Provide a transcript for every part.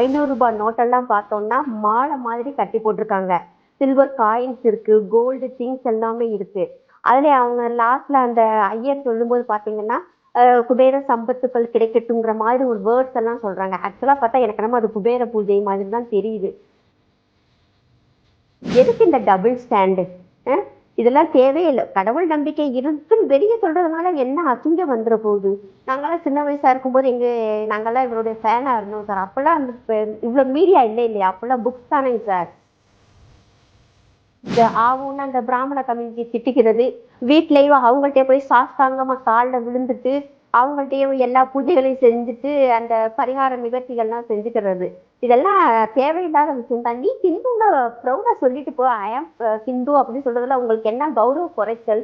ஐநூறு ரூபாய் நோட்டெல்லாம் பார்த்தோம்னா மாலை மாதிரி கட்டி போட்டிருக்காங்க. சில்வர் காயின்ஸ் இருக்கு கோல்டு திங்ஸ் எல்லாமே இருக்கு. அதுல அவங்க லாஸ்ட்ல அந்த ஐயர் சொல்லும்போது பாத்தீங்கன்னா குபேர சம்பத்துக்கள் கிடைக்கட்டுங்கிற மாதிரி ஒரு வேர்ட்ஸ் எல்லாம் சொல்றாங்க. ஆக்சுவலா பார்த்தா எனக்கு நம்ம அது குபேர பூஜை மாதிரி தான் தெரியுது. எதுக்கு இந்த டபுள் ஸ்டாண்டு இதெல்லாம் தேவையில்லை. கடவுள் நம்பிக்கை இருக்குன்னு வெளியே சொல்றதுனால என்ன அசிங்கம் வந்துட போகுது? நாங்களாம் சின்ன வயசா இருக்கும்போது எங்க நாங்கெல்லாம் இவருடைய ஃபேனா இருந்தோம் சார். அப்பெல்லாம் அந்த இவ்வளோ இவ்வளவு மீடியா இல்லை இல்லையா? அப்பெல்லாம் புக்ஸ் தானேங்க சார். இந்த ஆவுன்னு அந்த பிராமண கம்யூனிட்டி திட்டிக்கிறது வீட்லயும் அவங்கள்ட்ட போய் சாஸ்தாங்கமா காலில் விழுந்துட்டு அவங்கள்ட்டயும் எல்லா பூஜைகளையும் செஞ்சுட்டு அந்த பரிகார நிகழ்ச்சிகள்லாம் செஞ்சுக்கிறது. இதெல்லாம் தேவையில்லாத விஷயம் தான். நீ ஹிந்துன்னு ப்ரௌடா சொல்லிட்டு போ. ஐ ஆம் ஹிந்து uh, அப்படின்னு சொல்றதுல உங்களுக்கு என்ன கௌரவ குறைச்சல்?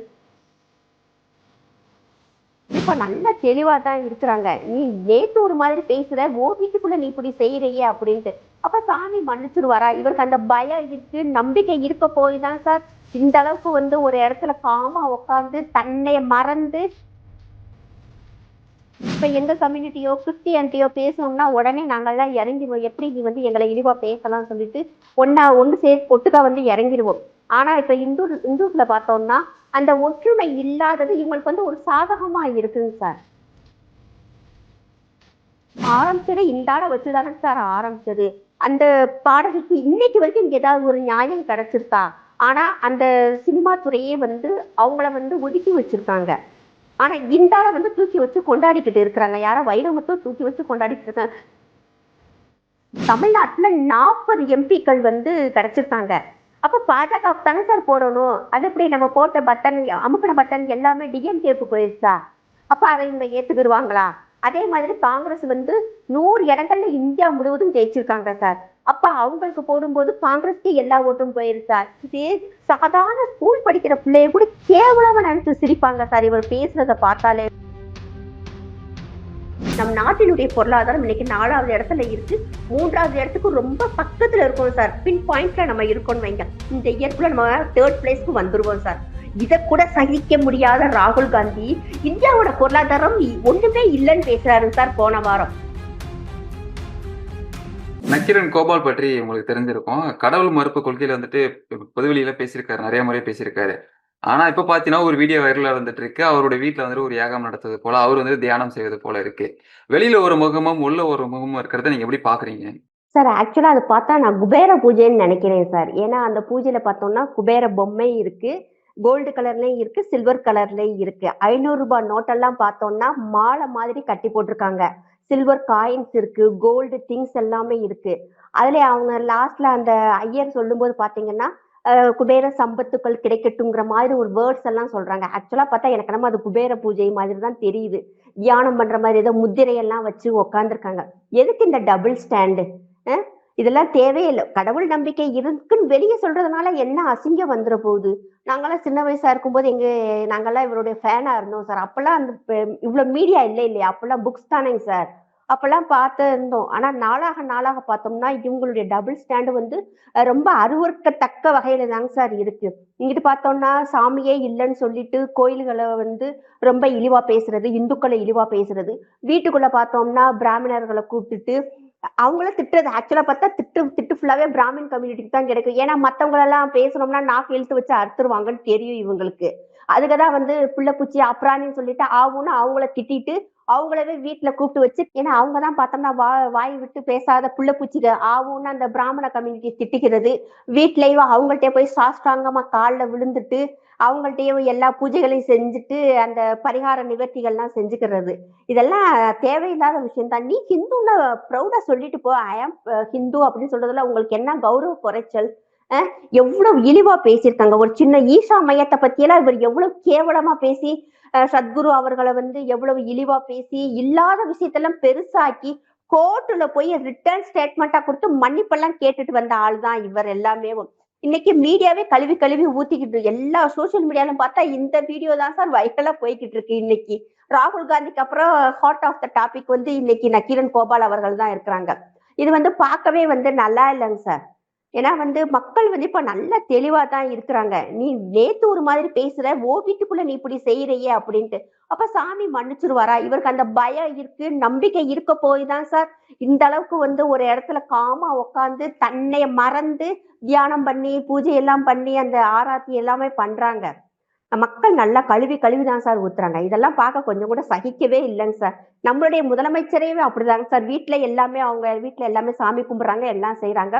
இப்ப நல்ல தெளிவா தான் இருக்கிறாங்க. நீ நேத்து ஒரு மாதிரி பேசுற ஓ வீட்டுக்குள்ள நீ இப்படி செய்யறியே அப்படின்ட்டு. அப்ப சாமி மன்னிச்சிருவாரா? இவருக்கு அந்த பயம் இருக்கு நம்பிக்கை இருக்க போய் தான் சார். இந்த அளவுக்கு வந்து ஒரு இடத்துல காமா உட்காந்து தன்னை மறந்து இப்போ எந்த கம்யூனிட்டியோ கிறிஸ்டியானிட்டியோ பேசணும்னா உடனே நாங்கெல்லாம் இறங்கிடுவோம். எப்படி நீ வந்து எங்களை இழிவாக பேசலாம்னு சொல்லிட்டு ஒன்றா ஒன்று சேர்த்து ஒட்டுக்கா வந்து இறங்கிடுவோம். ஆனால் இப்போ இந்து இந்துஸ்ல பார்த்தோம்னா அந்த ஒற்றுமை இல்லாதது இவங்களுக்கு வந்து ஒரு சாதகமாக இருக்குங்க சார். ஆரம்பிச்சது இந்தாட வச்சுதானே சார் ஆரம்பிச்சது. அந்த பாடலுக்கு இன்னைக்கு வரைக்கும் ஏதாவது ஒரு நியாயம் கிடைச்சிருக்கா? ஆனா அந்த சினிமா துறையே வந்து அவங்கள வந்து ஒதுக்கி வச்சிருக்காங்க. ஆனா இந்தால வந்து தூக்கி வச்சு கொண்டாடிக்கிட்டு இருக்கிறாங்க. யாரா வைரமுத்தும் தூக்கி வச்சு கொண்டாடிட்டு இருக்காங்க. தமிழ்நாட்டுல நாற்பது எம்பிக்கள் வந்து கிடைச்சிருக்காங்க. அப்ப பாஜக தானே சார் போடணும்? அது எப்படி நம்ம போட்ட பட்டன் அமுக்கின பட்டன் எல்லாமே டிஎம்கேக்கு போயிருச்சா? அப்ப அதை இவங்க ஏத்துக்கிடுவாங்களா? அதே மாதிரி காங்கிரஸ் வந்து நூறு இடங்கள்ல இந்தியா முழுவதும் ஜெயிச்சிருக்காங்க சார். அப்ப அவங்களுக்கு போடும்போது காங்கிரஸ்க்கு எல்லா ஓட்டும் போயிருச்சா இதே சாதாரண ஸ்கூல் படிக்கிற பிள்ளைய கூட கேவலமா நினைச்சு சிரிப்பாங்க சார். இவர் பேசுறத பார்த்தாலே. நம் நாட்டினுடைய பொருளாதாரம் இன்னைக்கு நாலாவது இடத்துல இருக்கு. மூன்றாவது இடத்துக்கு ரொம்ப பக்கத்துல இருக்கோம் சார். பின் பாயிண்ட்ல நம்ம இருக்கோம் வைங்க. இந்த இயற்குள்ள நம்ம தேர்ட் பிளேஸ்க்கு வந்துருவோம் சார். இத கூட சகிக்க முடியாத ராகுல் காந்தி இந்தியாவோட பொருளாதாரம் ஒண்ணுமே இல்லைன்னு பேசுறாரு சார் போன வாரம். நக்கீரன் கோபால் பற்றி உங்களுக்கு தெரிஞ்சிருக்கும். கடவுள் மறுப்பு கொள்கையில வந்துட்டு பொதுவெளியில பேசியிருக்காரு நிறைய முறை பேசியிருக்காரு. ஆனா இப்ப பாத்தீங்கன்னா ஒரு வீடியோ வைரலா வந்துட்டு இருக்கு அவருடைய வீட்டுல வந்துட்டு ஒரு யாகம் நடத்துவது போல அவர் வந்து தியானம் செய்வது போல இருக்கு. வெளியில ஒரு முகமும் உள்ள ஒரு முகமும் இருக்கிறத நீங்க எப்படி பாக்குறீங்க? சார் ஆக்சுவலா அதை பார்த்தா நான் குபேர பூஜைன்னு நினைக்கிறேன் சார். ஏன்னா அந்த பூஜையில பார்த்தோம்னா குபேர பொம்மை இருக்கு. கோல்டு கலர்லயும் இருக்கு சில்வர் கலர்லயும் இருக்கு. ஐநூறு ரூபாய் நோட்டெல்லாம் பார்த்தோம்னா மாலை மாதிரி கட்டி போட்டிருக்காங்க. சில்வர் காயின்ஸ் இருக்கு கோல்டு திங்ஸ் எல்லாமே இருக்கு. அதுல அவங்க லாஸ்ட்ல அந்த ஐயர் சொல்லும்போது பாத்தீங்கன்னா குபேர சம்பத்துக்கள் கிடைக்கட்டுங்கிற மாதிரி ஒரு வேர்ட்ஸ் எல்லாம் சொல்றாங்க. ஆக்சுவலா பார்த்தா எனக்கு நம்ம அது குபேர பூஜை மாதிரி தான் தெரியுது. தியானம் பண்ற மாதிரி ஏதோ முத்திரையெல்லாம் வச்சு உக்காந்துருக்காங்க. எதுக்கு இந்த டபுள் ஸ்டாண்டு இதெல்லாம் தேவையில்லை. கடவுள் நம்பிக்கை இருக்குன்னு வெளியே சொல்றதுனால என்ன அசிங்கம் வந்துட போகுது? நாங்கெல்லாம் சின்ன வயசா இருக்கும்போது எங்க நாங்கெல்லாம் இவருடைய ஃபேனா இருந்தோம் சார் அப்பெல்லாம் அந்த இவ்வளவு மீடியா இல்லை இல்லையா? அப்பெல்லாம் புக்ஸ் தானேங்க சார் அப்பெல்லாம் பார்த்து இருந்தோம். ஆனா நாளாக நாளாக பார்த்தோம்னா இவங்களுடைய டபுள் ஸ்டாண்டு வந்து ரொம்ப அருவருக்கத்தக்க வகையில தாங்க சார் இருக்கு. இங்கிட்டு பார்த்தோம்னா சாமியே இல்லைன்னு சொல்லிட்டு கோயில்களை வந்து ரொம்ப இழிவா பேசுறது இந்துக்களை இழிவா பேசுறது. வீட்டுக்குள்ள பார்த்தோம்னா பிராமணர்களை கூப்பிட்டுட்டு அவங்கள திட்டுறது. ஆக்சுவலா பார்த்தா திட்டு திட்டு ஃபுல்லாவே பிராமின் கம்யூனிட்டிக்கு தான் கிடைக்கும். ஏன்னா மத்தவங்களெல்லாம் பேசணும்னா நாக்கு இழுத்து வச்சு அறுத்துருவாங்கன்னு தெரியும் இவங்களுக்கு. அதுக்கு தான் வந்து பிள்ளை பூச்சி அப்ராணின்னு சொல்லிட்டு ஆவுன்னு அவங்கள திட்டிட்டு அவங்களவே வீட்டுல கூப்பிட்டு வச்சு ஏன்னா அவங்க தான் பார்த்தோம்னா வா வாய் விட்டு பேசாத புள்ள பூச்சிக ஆவுன்னு அந்த பிராமண கம்யூனிட்டி திட்டிக்கிறது வீட்லயும் அவங்கள்ட்ட போய் சாஸ்தாங்கமா காலில் விழுந்துட்டு அவங்கள்ட்டயும் எல்லா பூஜைகளையும் செஞ்சுட்டு அந்த பரிகார நிவர்த்திகள்லாம் செஞ்சுக்கிறது. இதெல்லாம் தேவையில்லாத விஷயம் தான் நீ ஹிந்துன்னு ப்ரௌடா சொல்லிட்டு போ. ஐ ஆம் ஹிந்து அப்படின்னு சொல்றதுல உங்களுக்கு என்ன கௌரவ குறைச்சல்? எவ்வளவு இழிவா பேசியிருக்காங்க. ஒரு சின்ன ஈஷா மையத்தை பத்தியெல்லாம் இவர் எவ்வளவு கேவலமா பேசி சத்குரு அவர்களை வந்து எவ்வளவு இழிவா பேசி இல்லாத விஷயத்தெல்லாம் பெருசாக்கி கோர்ட்டுல போய் ரிட்டர்ன் ஸ்டேட்மெண்டா கொடுத்து மன்னிப்பெல்லாம் கேட்டுட்டு வந்த ஆள் தான் இவர் எல்லாமே. இன்னைக்கு மீடியாவே கழுவி கழுவி ஊத்திக்கிட்டு இருக்கு. எல்லா சோசியல் மீடியாலும் பார்த்தா இந்த வீடியோ தான் சார் வைரலா போய்கிட்டு இருக்கு இன்னைக்கு. ராகுல் காந்திக்கு அப்புறம் ஹார்ட் ஆஃப் த டாபிக் வந்து இன்னைக்கு நக்கீரன் கோபால் அவர்கள் தான் இருக்கிறாங்க. இது வந்து பார்க்கவே வந்து நல்லா இல்லைங்க சார். ஏன்னா வந்து மக்கள் வந்து இப்ப நல்லா தெளிவா தான் இருக்கிறாங்க. நீ நேத்து ஒரு மாதிரி பேசுற ஓ வீட்டுக்குள்ள நீ இப்படி செய்யறையே அப்படின்ட்டு. அப்ப சாமி மன்னிச்சிருவாரா? இவருக்கு அந்த பயம் இருக்கு நம்பிக்கை இருக்க போய் தான் சார். இந்த அளவுக்கு வந்து ஒரு இடத்துல காமா உட்காந்து தன்னை மறந்து தியானம் பண்ணி பூஜை எல்லாம் பண்ணி அந்த ஆராத்தி எல்லாமே பண்றாங்க. மக்கள் நல்லா கழுவி கழுவி தான் சார் ஊத்துறாங்க. இதெல்லாம் பார்க்க கொஞ்சம் கூட சகிக்கவே இல்லைங்க சார். நம்மளுடைய முதலமைச்சரே அப்படிதாங்க சார். வீட்டுல எல்லாமே அவங்க வீட்டுல எல்லாமே சாமி கும்பிடுறாங்க எல்லாம் செய்யறாங்க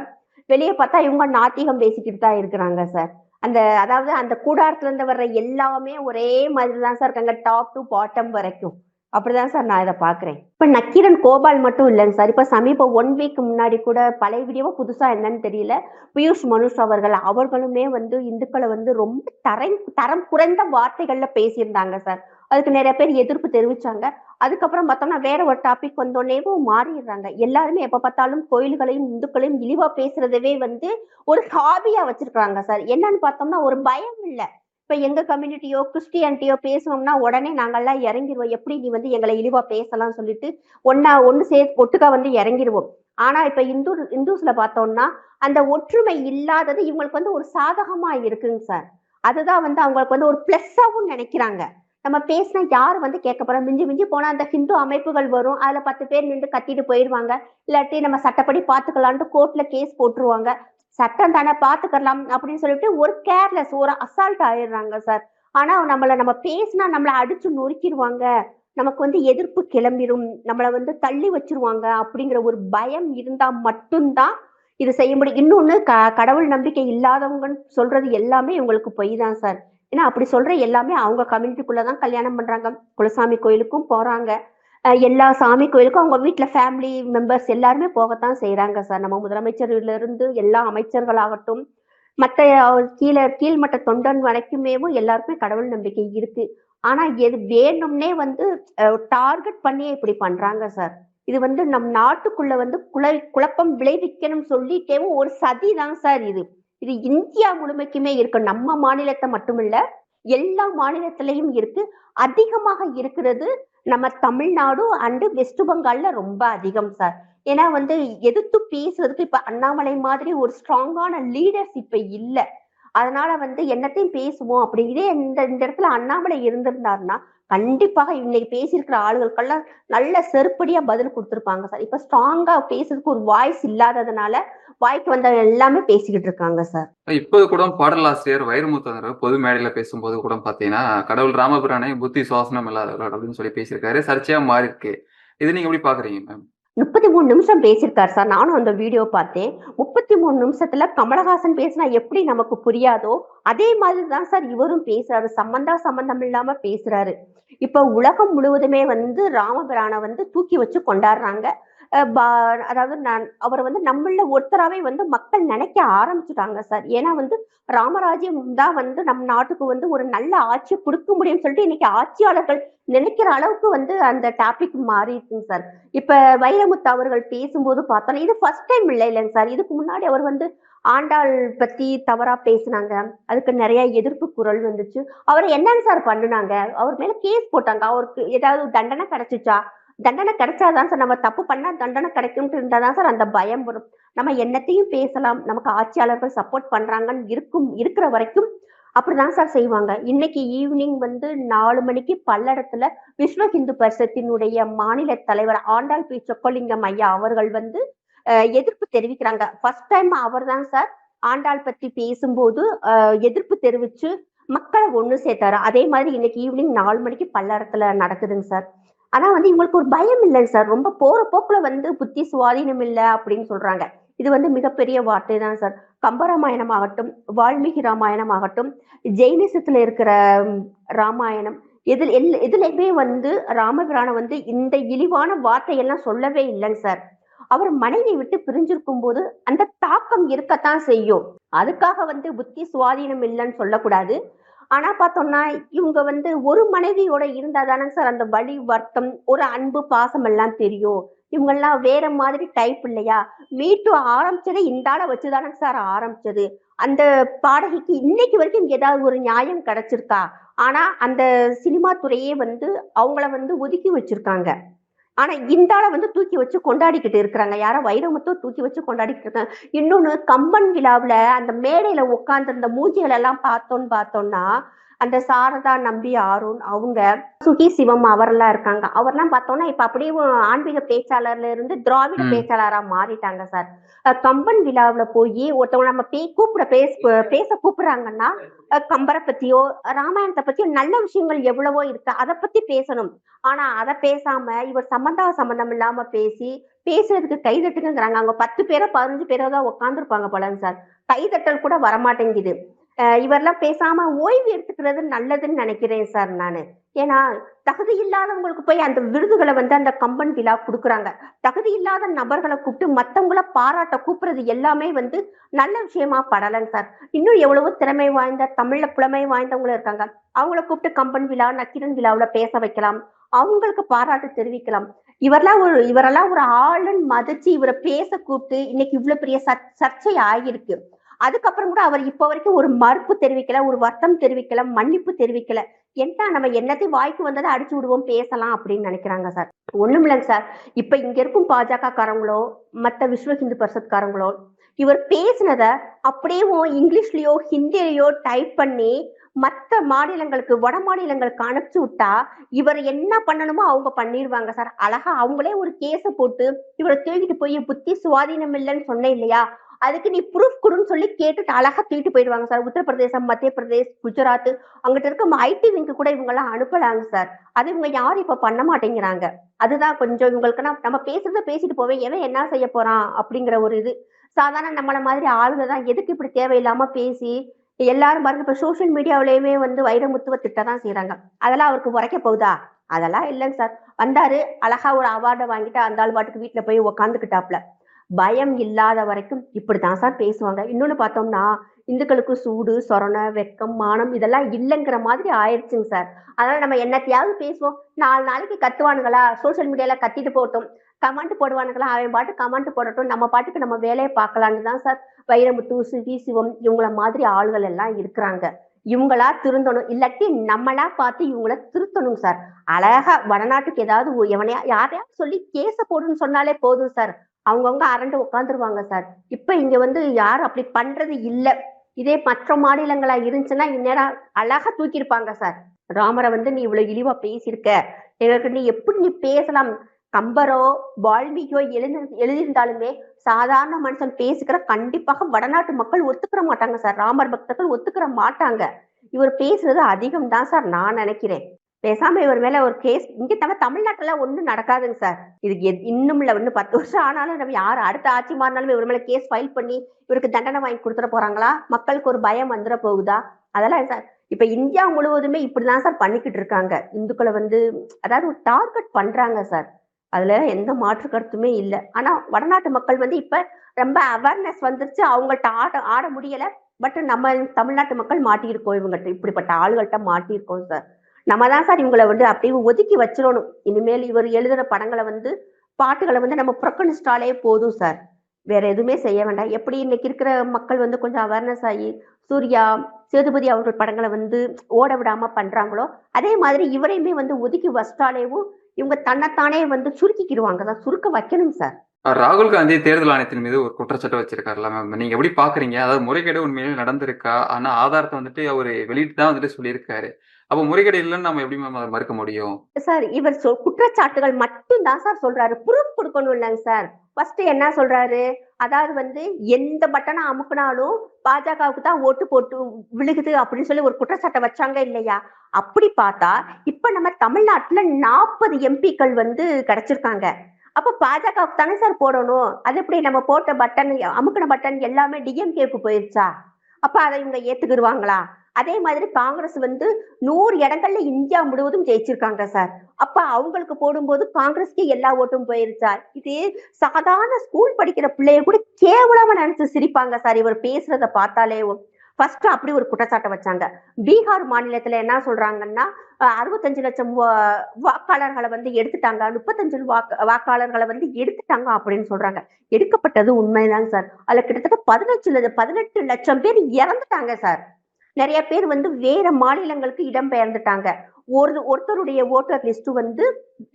வெளியே பார்த்தா இவங்க நாத்திகம் பேசிக்கிட்டு தான் இருக்கிறாங்க சார். அந்த அதாவது அந்த கூடாரத்துல இருந்து வர்ற எல்லாமே ஒரே மாதிரி தான் சார் இருக்காங்க டாப் டு பாட்டம் வரைக்கும். அப்படிதான் சார் நான் இதை பாக்குறேன் இப்ப நக்கீரன் கோபால் மட்டும் இல்லைங்க சார். இப்ப சமீப ஒன் வீக் முன்னாடி கூட பழைய வீடியோவா புதுசா என்னன்னு தெரியல. பியூஷ் மனுஷ் அவர்கள் அவர்களுமே வந்து இந்துக்களை வந்து ரொம்ப தரம் தரம் குறைந்த வார்த்தைகள்ல பேசியிருந்தாங்க சார். அதுக்கு நிறைய பேர் எதிர்ப்பு தெரிவிச்சாங்க. அதுக்கப்புறம் பார்த்தோம்னா வேற ஒரு டாபிக் வந்தோடனேவும் மாறிடுறாங்க. எல்லாருமே எப்ப பார்த்தாலும் கோயில்களையும் இந்துக்களையும் இழிவா பேசுறதவே வந்து ஒரு ஹாபியா வச்சிருக்காங்க சார் என்னன்னு பார்த்தோம்னா ஒரு பயம் இல்லை. இப்ப எங்க கம்யூனிட்டியோ கிறிஸ்டியானிட்டியோ பேசுவோம்னா உடனே நாங்கெல்லாம் இறங்கிடுவோம் எப்படி நீ வந்து எங்களை இழிவா பேசலாம் சொல்லிட்டு ஒன்னா ஒன்னு சே ஒட்டுக்கா வந்து இறங்கிடுவோம் ஆனா இப்ப இந்து இந்துஸ்ல பார்த்தோம்னா அந்த ஒற்றுமை இல்லாதது இவங்களுக்கு வந்து ஒரு சாதகமா இருக்குங்க சார் அதுதான் வந்து அவங்களுக்கு வந்து ஒரு பிளஸ்ஸாவும் நினைக்கிறாங்க. நம்ம பேசினா யார் வந்து கேட்க போறோம் மிஞ்சி மிஞ்சி போனா அந்த ஹிந்து அமைப்புகள் வரும். அதுல பத்து பேர் நின்று கத்திட்டு போயிடுவாங்க இல்லாட்டி நம்ம சட்டப்படி பாத்துக்கலான்ட்டு கோர்ட்ல கேஸ் போட்டுருவாங்க. சட்டம் தானே பாத்துக்கலாம் அப்படின்னு சொல்லிட்டு ஒரு கேர்லெஸ் ஒரு அசால்ட் ஆயிடுறாங்க சார் ஆனா நம்மள நம்ம பேசினா நம்மளை அடிச்சு நொறுக்கிடுவாங்க. நமக்கு வந்து எதிர்ப்பு கிளம்பிடும் நம்மள வந்து தள்ளி வச்சிருவாங்க அப்படிங்கிற ஒரு பயம் இருந்தா மட்டும்தான் இது செய்ய முடியும். இன்னொன்னு க கடவுள் நம்பிக்கை இல்லாதவங்கன்னு சொல்றது எல்லாமே இவங்களுக்கு பொய் தான் சார் ஏன்னா அப்படி சொல்ற எல்லாமே அவங்க கம்யூனிட்டிக்குள்ளதான் கல்யாணம் பண்றாங்க. குலசாமி கோயிலுக்கும் போறாங்க. எல்லா சாமி கோயிலுக்கும் அவங்க வீட்டுல ஃபேமிலி மெம்பர்ஸ் எல்லாருமே போகத்தான் செய்யறாங்க சார். நம்ம முதலமைச்சர்ல இருந்து எல்லா அமைச்சர்களாகட்டும் மற்ற கீழே கீழ்மட்ட தொண்டன் வரைக்குமேவும் எல்லாருக்குமே கடவுள் நம்பிக்கை இருக்கு. ஆனா எது வேணும்னே வந்து டார்கெட் பண்ணி இப்படி பண்றாங்க சார். இது வந்து நம் நாட்டுக்குள்ள வந்து குழ குழப்பம் விளைவிக்கணும் சொல்லிட்டேவும் ஒரு சதி தான் சார் இது. இது இந்தியா முழுமைக்குமே இருக்கு. நம்ம மாநிலத்தை மட்டுமில்ல எல்லா மாநிலத்திலையும் இருக்கு. அதிகமாக இருக்கிறது நம்ம தமிழ்நாடு அண்டு வெஸ்ட் பெங்கால்ல ரொம்ப அதிகம் சார் ஏன்னா வந்து எதிர்த்து பேசுறதுக்கு இப்ப அண்ணாமலை மாதிரி ஒரு ஸ்ட்ராங்கான லீடர்ஸ் இப்ப இல்ல. அதனால வந்து என்னத்தையும் பேசுவோம் அப்படிங்கிறே இந்த இந்த இடத்துல அண்ணாமலை இருந்திருந்தாருன்னா கண்டிப்பாக இன்னைக்கு பேசியிருக்கிற ஆளுகளுக்கெல்லாம் நல்ல செருப்படியா பதில் கொடுத்துருப்பாங்க சார் இப்ப ஸ்ட்ராங்கா பேசுறதுக்கு ஒரு வாய்ஸ் இல்லாததுனால வாய்க்கு வந்த எல்லாமே பேசிக்கிட்டு இருக்காங்க சார். இப்போது கூட பாடலாசிரியர் வைரமுத்தவர் பொது மேடையில பேசும்போது கூட பாத்தீங்கன்னா கடவுள் ராமபிரானை புத்தி சுவாசனம் இல்லாதவர் அப்படின்னு சொல்லி பேசியிருக்காரு. சர்ச்சையா மாறி இருக்கு இது நீங்க எப்படி பாக்குறீங்க மேம் முப்பத்தி மூணு நிமிஷம் பேசியிருக்காரு சார். நானும் அந்த வீடியோ பார்த்தேன். முப்பத்தி மூணு நிமிஷத்துல கமலஹாசன் பேசினா எப்படி நமக்கு புரியாதோ அதே மாதிரி தான் சார் இவரும் பேசுறாரு. சம்பந்தா சம்பந்தம் இல்லாம பேசுறாரு. இப்ப உலகம் முழுவதுமே வந்து ராமபிரானை வந்து தூக்கி வச்சு கொண்டாடுறாங்க. அதாவது நான் அவரை வந்து நம்மள ஒருத்தராவே வந்து மக்கள் நினைக்க ஆரம்பிச்சுட்டாங்க சார். ஏன்னா வந்து ராமராஜ்யம் தான் வந்து நம் நாட்டுக்கு வந்து ஒரு நல்ல ஆட்சியை கொடுக்க முடியும்னு சொல்லிட்டு இன்னைக்கு ஆட்சியாளர்கள் நினைக்கிற அளவுக்கு வந்து அந்த டாபிக் மாறிடுச்சுங்க சார். இப்ப வைரமுத்து அவர்கள் பேசும்போது பார்த்தோம் இது ஃபர்ஸ்ட் டைம் இல்லை இல்லைங்க சார். இதுக்கு முன்னாடி அவர் வந்து ஆண்டாள் பத்தி தவறா பேசினாங்க. அதுக்கு நிறைய எதிர்ப்பு குரல் வந்துச்சு. அவர் என்னன்னு சார் பண்ணுனாங்க? அவர் மேல கேஸ் போட்டாங்க. அவருக்கு ஏதாவது தண்டனை கிடைச்சிச்சா? தண்டனை கிடைச்சாதான் சார் நம்ம தப்பு பண்ணா தண்டனை கிடைக்கும்ட்டு இருந்தாதான் சார் அந்த பயம் வரும். நம்ம என்னத்தையும் பேசலாம். நமக்கு ஆட்சியாளர்கள் சப்போர்ட் பண்றாங்கன்னு இருக்கும் இருக்கிற வரைக்கும் அப்படிதான் சார் செய்வாங்க. இன்னைக்கு ஈவினிங் வந்து நாலு மணிக்கு பல்லடத்துல விஸ்வ ஹிந்து பரிசத்தினுடைய மாநில தலைவர் ஆண்டாள் பி சொக்கலிங்கம் ஐயா அவர்கள் வந்து எதிர்ப்பு தெரிவிக்கிறாங்க. ஃபர்ஸ்ட் டைம் அவர் தான் சார் ஆண்டாள் பத்தி பேசும்போது எதிர்ப்பு தெரிவிச்சு மக்களை ஒண்ணு சேர்த்தாரு. அதே மாதிரி இன்னைக்கு ஈவினிங் நாலு மணிக்கு பல்லடத்துல நடக்குதுங்க சார். ஆனா வந்து இவங்களுக்கு ஒரு பயம் இல்லைங்க சார். ரொம்ப போற போக்குல வந்து புத்தி சுவாதீனம் இல்லை அப்படின்னு சொல்றாங்க. இது வந்து மிகப்பெரிய வார்த்தை தான் சார். கம்பராமாயணம் ஆகட்டும் வால்மீகி ராமாயணம் ஆகட்டும் ஜெயினிசத்துல இருக்கிற ராமாயணம் எதில் எல் எதுலையுமே வந்து ராமபிரான வந்து இந்த இழிவான வார்த்தையெல்லாம் சொல்லவே இல்லைங்க சார். அவர் மனைவி விட்டு பிரிஞ்சிருக்கும் போது அந்த தாக்கம் இருக்கத்தான் செய்யும். அதுக்காக வந்து புத்தி சுவாதீனம் இல்லைன்னு சொல்லக்கூடாது. ஆனா பார்த்தோம்னா இவங்க வந்து ஒரு மனைவியோட இருந்தா தானே சார் அந்த வழி வருத்தம் ஒரு அன்பு பாசம் எல்லாம் தெரியும். இவங்கெல்லாம் வேற மாதிரி டைப் இல்லையா? மீட்டு ஆரம்பிச்சதே இந்த ஆளை வச்சுதானங்க சார் ஆரம்பிச்சது. அந்த பாடகிக்கு இன்னைக்கு வரைக்கும் ஏதாவது ஒரு நியாயம் கிடைச்சிருக்கா? ஆனா அந்த சினிமா துறையே வந்து அவங்கள வந்து ஒதுக்கி வச்சிருக்காங்க. ஆனா இந்த ஆளை வந்து தூக்கி வச்சு கொண்டாடிக்கிட்டு இருக்கிறாங்க. யாரோ வைரமுத்தோ தூக்கி வச்சு கொண்டாடிக்கிட்டு இருக்காங்க. இன்னொன்னு கம்பன் விழாவில் அந்த மேடையில உட்கார்ந்து அந்த மூஞ்சிகள் எல்லாம் பார்த்தோன்னு பார்த்தோம்னா அந்த சாரதா நம்பி அருண் அவங்க சுகி சிவம் அவரெல்லாம் இருக்காங்க. அவர்லாம் பார்த்தோம்னா இப்ப அப்படியே ஆன்மீக பேச்சாளர்ல இருந்து திராவிட ம். பேச்சாளரா மாறிட்டாங்க சார். கம்பன் விழாவுல போய் ஒருத்தவங்க நம்ம பே கூப்பிட பேச பேச கூப்பிடுறாங்கன்னா கம்பரை பத்தியோ ராமாயணத்தை பத்தியோ நல்ல விஷயங்கள் எவ்வளவோ இருக்கு. அதை பத்தி பேசணும். ஆனா அதை பேசாம இவர் சம்பந்தா சம்பந்தம் இல்லாம பேசி பேசுறதுக்கு கைதட்டுங்கிறாங்க அவங்க பத்து பேரோ பதினஞ்சு பேரோ தான் உட்காந்துருப்பாங்க போலங்க சார். கைதட்டல் கூட வரமாட்டேங்குது. இவரெல்லாம் பேசாம ஓய்வு எடுத்துக்கிறது நல்லதுன்னு நினைக்கிறேன் சார் நான். ஏன்னா தகுதி இல்லாதவங்களுக்கு போய் அந்த விருதுகளை வந்து அந்த கம்பன் விழா கொடுக்குறாங்க. தகுதி இல்லாத நபர்களை கூப்பிட்டு மற்றவங்கள பாராட்ட கூப்பிடுறது எல்லாமே வந்து நல்ல விஷயமா படலங்க சார். இன்னும் எவ்வளவோ திறமை வாய்ந்த தமிழ்ல புலமை வாய்ந்தவங்களும் இருக்காங்க. அவங்கள கூப்பிட்டு கம்பன் விழா நக்கிரன் விழாவில் பேச வைக்கலாம். அவங்களுக்கு பாராட்டு தெரிவிக்கலாம். இவரெல்லாம் ஒரு இவரெல்லாம் ஒரு ஆளுன்னு மதிச்சு இவரை பேச கூப்பிட்டு இன்னைக்கு இவ்வளவு பெரிய சர் சர்ச்சை ஆகியிருக்கு. அதுக்கப்புறம் கூட அவர் இப்போ வரைக்கும் ஒரு மறுப்பு தெரிவிக்கல ஒரு வருத்தம் தெரிவிக்கல மன்னிப்பு தெரிவிக்கல. என்ன நம்ம என்னத்தையும் வாய்க்கு வந்ததை அடிச்சு விடுவோம் பேசலாம் அப்படின்னு நினைக்கிறாங்க சார். ஒண்ணும் இல்லைங்க சார். இப்ப இங்க இருக்கும் பாஜக காரங்களோ மற்ற விஸ்வ ஹிந்து பரிஷத்காரங்களோ இவர் பேசினத அப்படியே இங்கிலீஷ்லயோ ஹிந்திலயோ டைப் பண்ணி மற்ற மாநிலங்களுக்கு வட மாநிலங்களுக்கு அனுப்பிச்சு விட்டா இவர் என்ன பண்ணணுமோ அவங்க பண்ணிடுவாங்க சார். அழகா அவங்களே ஒரு கேஸ போட்டு இவரை தூக்கிட்டு போய் புத்தி சுவாதீனம் இல்லைன்னு சொன்னேன் இல்லையா? அதுக்கு நீ ப்ரூஃப் கொடுன்னு சொல்லி கேட்டுட்டு அழகா தூக்கிட்டு போயிடுவாங்க சார். உத்தரப்பிரதேசம் மத்திய பிரதேஷ் குஜராத் அங்கிட்ட இருக்க ஐடி விங்க்கு கூட இவங்க எல்லாம் அனுப்பலாங்க சார். அது இவங்க யாரும் இப்ப பண்ண மாட்டேங்கிறாங்க. அதுதான் கொஞ்சம் இவங்களுக்கு நம்ம பேசுறத பேசிட்டு போவேன் எவன் என்ன செய்ய போறான் அப்படிங்கிற ஒரு இது. சாதாரண நம்மள மாதிரி ஆளுங்க தான் எதுக்கு இப்படி தேவையில்லாம பேசி எல்லாரும் பாருங்க இப்ப சோசியல் மீடியாவிலயுமே வந்து வைரமுத்துவ திட்டம் தான் செய்யறாங்க அதெல்லாம் அவருக்கு உரைக்க போகுதா? அதெல்லாம் இல்லைங்க சார். வந்தாரு அழகா ஒரு அவார்டை வாங்கிட்டு அந்த ஆள் பாட்டுக்கு வீட்டுல போய் உக்காந்துக்கிட்டாப்ல. பயம் இல்லாத வரைக்கும் இப்படித்தான் சார் பேசுவாங்க. இன்னொன்னு பார்த்தோம்னா இந்துக்களுக்கு சூடு சொரண வெக்கம் மானம் இதெல்லாம் இல்லைங்கிற மாதிரி ஆயிடுச்சுங்க சார். அதனால நம்ம என்னத்தையாவது பேசுவோம். நாலு நாளைக்கு கத்துவானுங்களா? சோசியல் மீடியால கத்திட்டு போட்டோம் கமெண்ட் போடுவானுங்களா? அவன் பாட்டு கமெண்ட் போடட்டும். நம்ம பாட்டுக்கு நம்ம வேலையை பார்க்கலான்னு தான் சார் வைரமுத்து சுகி சிவம் இவங்கள மாதிரி ஆளுகள் எல்லாம் இருக்கிறாங்க. இவங்களா திருந்தணும். இல்லாட்டி நம்மளா பார்த்து இவங்கள திருத்தணும் சார். அழகா வடநாட்டுக்கு ஏதாவது எவனையா யாரையாவது சொல்லி கேச போடுன்னு சொன்னாலே போதும் சார். அவங்கவுங்க அரண்டு உட்காந்துருவாங்க சார். இப்போ இங்கே வந்து யாரும் அப்படி பண்ணுறது இல்லை. இதே மற்ற மாநிலங்களா இருந்துச்சுன்னா இந்நேரம் அழகா தூக்கியிருப்பாங்க சார். ராமரை வந்து நீ இவ்வளவு இழிவா பேசியிருக்க. எங்களுக்கு நீ எப்படி நீ பேசலாம்? கம்பரோ வால்மீகியோ எழுதி எழுதியிருந்தாலுமே சாதாரண மனுஷன் பேசுகிற கண்டிப்பாக வடநாட்டு மக்கள் ஒத்துக்கிற மாட்டாங்க சார். ராமர் பக்தர்கள் ஒத்துக்கிற மாட்டாங்க. இவர் பேசுறது அதிகம் தான் சார் நான் நினைக்கிறேன். பேசாம இவர் மேல ஒரு கேஸ் இங்க தவிர தமிழ்நாட்டுல ஒண்ணும் நடக்காதுங்க சார் இதுக்கு எத்- இன்னும் இல்ல இன்னும் பத்து வருஷம் ஆனாலும் நம்ம யார் அடுத்த ஆட்சி மாறினாலும் இவர் மேல கேஸ் ஃபைல் பண்ணி இவருக்கு தண்டனை வாங்கி கொடுத்துட போறாங்களா? மக்களுக்கு ஒரு பயம் வந்துட போகுதா? அதெல்லாம் சார் இப்ப இந்தியா முழுவதுமே இப்படிதான் சார் பண்ணிக்கிட்டு இருக்காங்க. இந்துக்களை வந்து அதாவது ஒரு டார்கெட் பண்றாங்க சார் அதுல எந்த மாற்று கருத்துமே இல்லை. ஆனா வடநாட்டு மக்கள் வந்து இப்ப ரொம்ப அவேர்னஸ் வந்துருச்சு. அவங்கள்ட்ட ஆட ஆட முடியல. பட் நம்ம தமிழ்நாட்டு மக்கள் மாட்டியிருக்கோம். இவங்கள்ட்ட இப்படிப்பட்ட ஆளுகள்கிட்ட மாட்டியிருக்கோம் சார் நம்ம தான் சார் இவங்களை வந்து அப்படியே ஒதுக்கி வச்சிடணும். இனிமேல் இவர் எழுதுற படங்களை வந்து பாட்டுகளை வந்து நம்ம புறக்கணிச்சிட்டாலே போதும் சார். வேற எதுவுமே செய்ய வேண்டாம். எப்படி இன்னைக்கு இருக்கிற மக்கள் வந்து கொஞ்சம் அவேர்னஸ் ஆகி சூர்யா சேதுபதி அவர்கள் படங்களை வந்து ஓட விடாம பண்றாங்களோ அதே மாதிரி இவரையுமே வந்து ஒதுக்கி வச்சிட்டாலேவும் இவங்க தன்னைத்தானே வந்து சுருக்கிக்கிடுவாங்க. தான் சுருக்க வைக்கணும் சார். ராகுல் காந்தி தேர்தல் ஆணையத்தின் மீது ஒரு குற்றச்சாட்டு வச்சிருக்காருல மேம். நீங்க எப்படி பாக்குறீங்க? அதாவது முறைகேடு உண்மையிலே நடந்திருக்கா? ஆனா ஆதாரத்தை வந்துட்டு அவர் வெளியிட்டு தான் வந்துட்டு சொல்லியிருக்காரு. அப்ப முறைகேடு இல்லைன்னு நம்ம எப்படி மேம் அதை மறுக்க முடியும்? சார் இவர் சொல் குற்றச்சாட்டுகள் மட்டும் தான் சார் சொல்றாரு. ப்ரூஃப் கொடுக்கணும் இல்லைங்க சார் ஃபர்ஸ்ட் என்ன சொல்றாரு? அதாவது வந்து எந்த பட்டனை அமுக்குனாலும் பாஜகவுக்கு தான் ஓட்டு போட்டு விழுகுது அப்படின்னு சொல்லி ஒரு குற்றச்சாட்டை வச்சாங்க இல்லையா? அப்படி பார்த்தா இப்ப நம்ம தமிழ்நாட்டுல நாற்பது எம்பிக்கள் வந்து கிடைச்சிருக்காங்க. அப்ப பாஜகவுக்கு தானே சார் போடணும்? அது எப்படி நம்ம போட்ட பட்டன் அமுக்கின பட்டன் எல்லாமே டிஎம்கேக்கு போயிருச்சா? அப்ப அதை இவங்க ஏத்துக்கிடுவாங்களா? அதே மாதிரி காங்கிரஸ் வந்து நூறு இடங்கள்ல இந்தியா முழுவதும் ஜெயிச்சிருக்காங்க சார். அப்ப அவங்களுக்கு போடும்போது காங்கிரஸ்க்கு எல்லா ஓட்டும் போயிருச்சார் இது சாதாரண ஸ்கூல் படிக்கிற பிள்ளைய கூட கேவலமா நினைச்சு சிரிப்பாங்க சார். இவர் பேசுறத பார்த்தாலே ஃபர்ஸ்ட் அப்படி ஒரு குற்றச்சாட்டை வச்சாங்க. பீகார் மாநிலத்துல என்ன சொல்றாங்கன்னா அறுபத்தஞ்சு லட்சம் வா- வாக்காளர்களை வந்து எடுத்துட்டாங்க. முப்பத்தஞ்சு வாக்கு வாக்காளர்களை வந்து எடுத்துட்டாங்க அப்படின்னு சொல்றாங்க. எடுக்கப்பட்டது உண்மைதான் சார். அதுல கிட்டத்தட்ட பதினஞ்சு பதினெட்டு லட்சம் பேர் இறந்துட்டாங்க சார். நிறைய பேர் வந்து வேற மாநிலங்களுக்கு இடம் பெயர்ந்துட்டாங்க ஒரு ஒருத்தருடைய ஓட்டர் லிஸ்ட் வந்து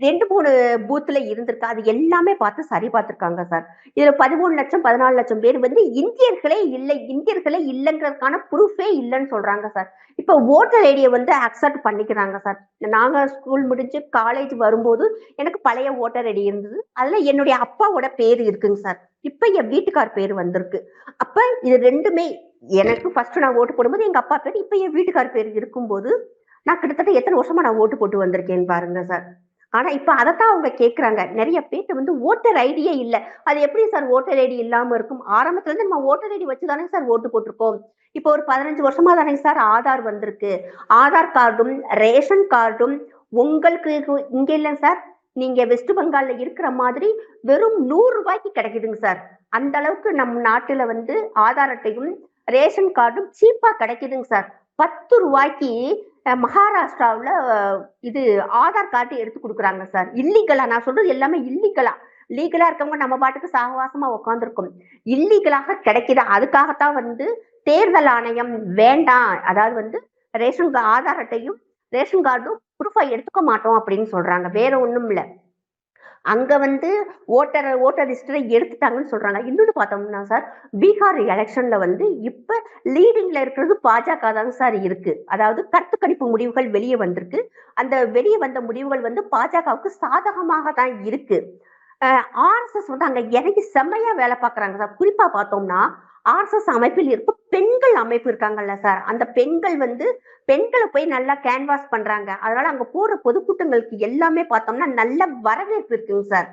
ரெண்டு மூணு பூத்துல இருந்திருக்கு. அது எல்லாமே பார்த்து சரி பார்த்திருக்காங்க சார். இதுல பதிமூணு லட்சம் பதினாலு லட்சம் பேர் வந்து இந்தியர்களே இல்லை இந்தியர்களே இல்லைங்கிறதுக்கான ப்ரூஃபே இல்லைன்னு சொல்றாங்க சார். இப்ப ஓட்டர் ஐடியை வந்து அக்செப்ட் பண்ணிக்கிறாங்க சார். நாங்க ஸ்கூல் முடிஞ்சு காலேஜ் வரும்போது எனக்கு பழைய ஓட்டர் ஐடி இருந்தது. அதுல என்னுடைய அப்பாவோட பேர் இருக்குங்க சார். இப்ப என் வீட்டுக்கார் பேர் வந்திருக்கு. அப்ப இது ரெண்டுமே எனக்கு ஃபர்ஸ்ட் நான் ஓட்டு போடும்போது எங்க அப்பா பேர் இப்ப என் வீட்டுக்கார் பேர் இருக்கும்போது நான் கிட்டத்தட்ட எத்தனை வருஷமா நான் ஓட்டு போட்டு வந்திருக்கேன் பாருங்க சார் ஆனா இப்ப அதைத்தான் அவங்க கேக்குறாங்க. நிறைய பேர்த்து வந்து ஓட்டர் ஐடியே இல்ல. அது எப்படி சார் ஓட்டர் ஐடி இல்லாம இருக்கும்? ஆரம்பத்துல இருந்து நம்ம ஓட்டர் ஐடி வச்சுதானே சார் ஓட்டு போட்டிருக்கோம். இப்போ ஒரு பதினஞ்சு வருஷமா தானே சார் ஆதார் வந்திருக்கு. ஆதார் கார்டும் ரேஷன் கார்டும் உங்களுக்கு இங்க இல்ல சார் நீங்க வெஸ்ட் பெங்கால்ல இருக்கிற மாதிரி வெறும் நூறு ரூபாய்க்கு கிடைக்குதுங்க சார் அந்த அளவுக்கு நம் நாட்டுல வந்து ஆதார் அட்டையும் ரேஷன் கார்டும் சீப்பா கிடைக்குதுங்க சார். பத்து ரூபாய்க்கு மகாராஷ்டிராவில் இது ஆதார் கார்டு எடுத்து கொடுக்குறாங்க சார். இல்லீகலா நான் சொல்றது எல்லாமே இல்லீகலா. லீகலா இருக்கவங்க நம்ம பாட்டுக்கு சாகவாசமா உட்காந்துருக்கோம் இல்லீகலாக கிடைக்குது? அதுக்காகத்தான் வந்து தேர்தல் ஆணையம் வேண்டாம். அதாவது வந்து ரேஷன் ஆதார் அட்டையும் ரேஷன் கார்டும் ப்ரூஃபா எடுத்துக்க மாட்டோம் அப்படின்னு சொல்றாங்க. வேற ஒண்ணும் இல்லை அங்க வந்து ஓட்டர் ஓட்டர் லிஸ்ட்ல எடுத்துட்டாங்கன்னு சொல்றாங்க. இன்னொன்னு பார்த்தோம்னா சார் பீகார் எலெக்ஷன்ல வந்து இப்ப லீடிங்ல இருக்கிறது பாஜக தான் சார் இருக்கு. அதாவது கருத்து கணிப்பு முடிவுகள் வெளியே வந்திருக்கு. அந்த வெளியே வந்த முடிவுகள் வந்து பாஜகவுக்கு சாதகமாக தான் இருக்கு. ஆர்எஸ்எஸ் வந்து அங்க இறங்கி செம்மையா வேலை பார்க்குறாங்க சார். குறிப்பா பார்த்தோம்னா ஆர்எஸ்எஸ் அமைப்பில் இருக்கும் பெண்கள் அமைப்பு இருக்காங்கல்ல சார். அந்த பெண்கள் வந்து பெண்களை போய் நல்லா கேன்வாஸ் பண்றாங்க. அதனால அங்க போற பொதுக்கூட்டங்களுக்கு எல்லாமே பார்த்தோம்னா நல்ல வரவேற்பு இருக்குங்க சார்.